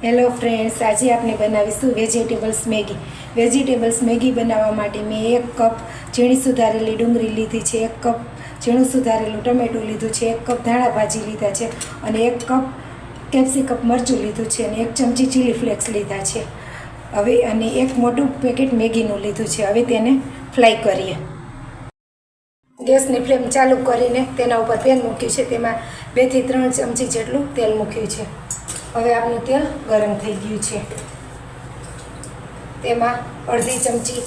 Hello friends આજે આપણે બનાવીશું વેજીટેબલ્સ મેગી. વેજીટેબલ્સ મેગી બનાવવા માટે મેં એક કપ ઝીણી સુધારેલી ડુંગળી લીધી છે, એક કપ ઝીણું સુધારેલું ટમેટું લીધું છે, એક કપ ધાણા ભાજી લીધા છે અને એક કપ કેપ્સિકપ મરચું લીધું છે અને એક ચમચી ચીલી ફ્લેક્સ લીધા છે. હવે અને એક મોટું પેકેટ મેગીનું લીધું છે. હવે તેને ફ્રાય કરીએ. ગેસની ફ્લેમ ચાલુ કરીને તેના ઉપર તેલ મૂક્યું છે. તેમાં બેથી ત્રણ ચમચી જેટલું તેલ મૂક્યું છે. હવે આપણું તેલ ગરમ થઈ ગયું છે. તેમાં અડધી ચમચી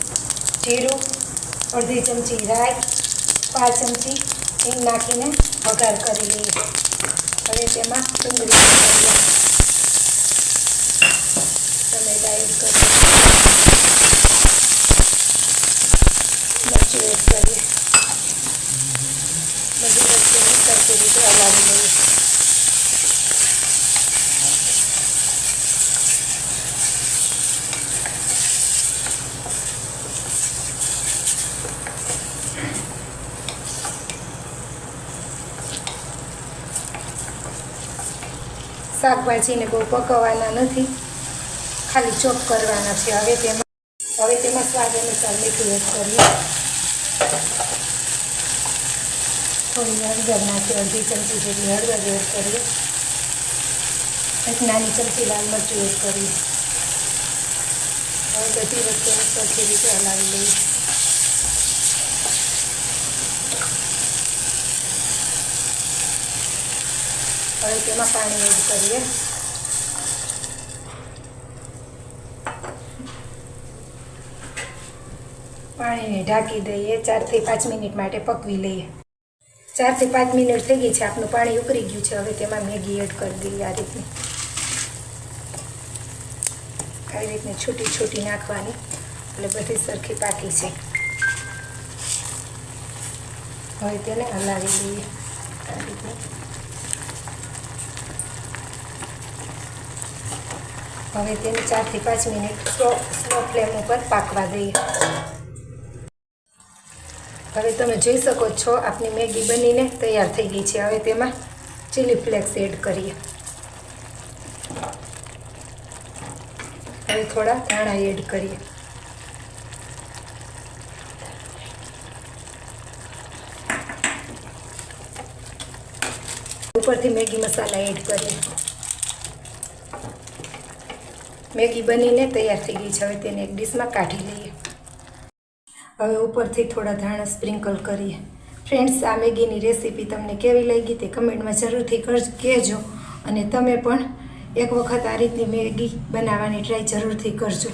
જીરું, અડધી ચમચી રાઈ, પાંચ ચમચી હિંગ નાખીને વઘાર કરી લઈએ. હવે તેમાં ડુંગળી ટમેટા એડ કરીએ મરચું એડ કરીએ. બધી વસ્તુને સરખી રીતે હલાવી લઈએ. શાકભાજીને બહુ પકવવાના નથી. ખાલી ચોપ કરવાના છે. હવે તેમાં હવે તેમાં સ્વાદ અનુસાર મીઠું એડ કરીએ. થોડી હળદર નાખી, અડધી ચમચી જેટલી હળદર એડ કરીએ. એક નાની ચમચી લાલ મરચું એડ કરીએ. હવે બધી વસ્તુને સરખી રીતે હલાવી લઈએ હવે તેમાં પાણી એડ કરીએ. પાણીને ઢાંકી દઈએ, ચારથી પાંચ મિનિટ માટે પકવી લઈએ. ચારથી પાંચ મિનિટ થઈ ગઈ છે, આપનું પાણી ઉકળી ગયું છે, હવે તેમાં મેગી એડ કરી દઈએ આ રીતની. આવી રીતની છૂટી છૂટી નાખવાની, એટલે બધી સરખી પાકી છે. હવે તેને હલાવી દઈએ આ રીતની. હવે તેને ચારથી પાંચ મિનિટ સ્લો સ્લો ફ્લેમ ઉપર પાકવા દઈએ. હવે તમે જોઈ શકો છો, આપની મેગી બનીને તૈયાર થઈ ગઈ છે. હવે તેમાં ચીલી ફ્લેક્સ એડ કરીએ. હવે થોડા ધાણા એડ કરીએ. ઉપરથી મેગી મસાલા એડ કરીએ. મેગી બનીને તૈયાર થઈ ગઈ છે. હવે તેને એક ડીશમાં કાઢી લઈએ. હવે ઉપરથી થોડા ધાણા સ્પ્રિંકલ કરીએ. ફ્રેન્ડ્સ, આ મેગીની રેસીપી તમને કેવી લાગી તે કમેન્ટમાં જરૂરથી કહેજો. અને તમે પણ એક વખત આ રીતની મેગી બનાવવાની ટ્રાય જરૂરથી કરજો.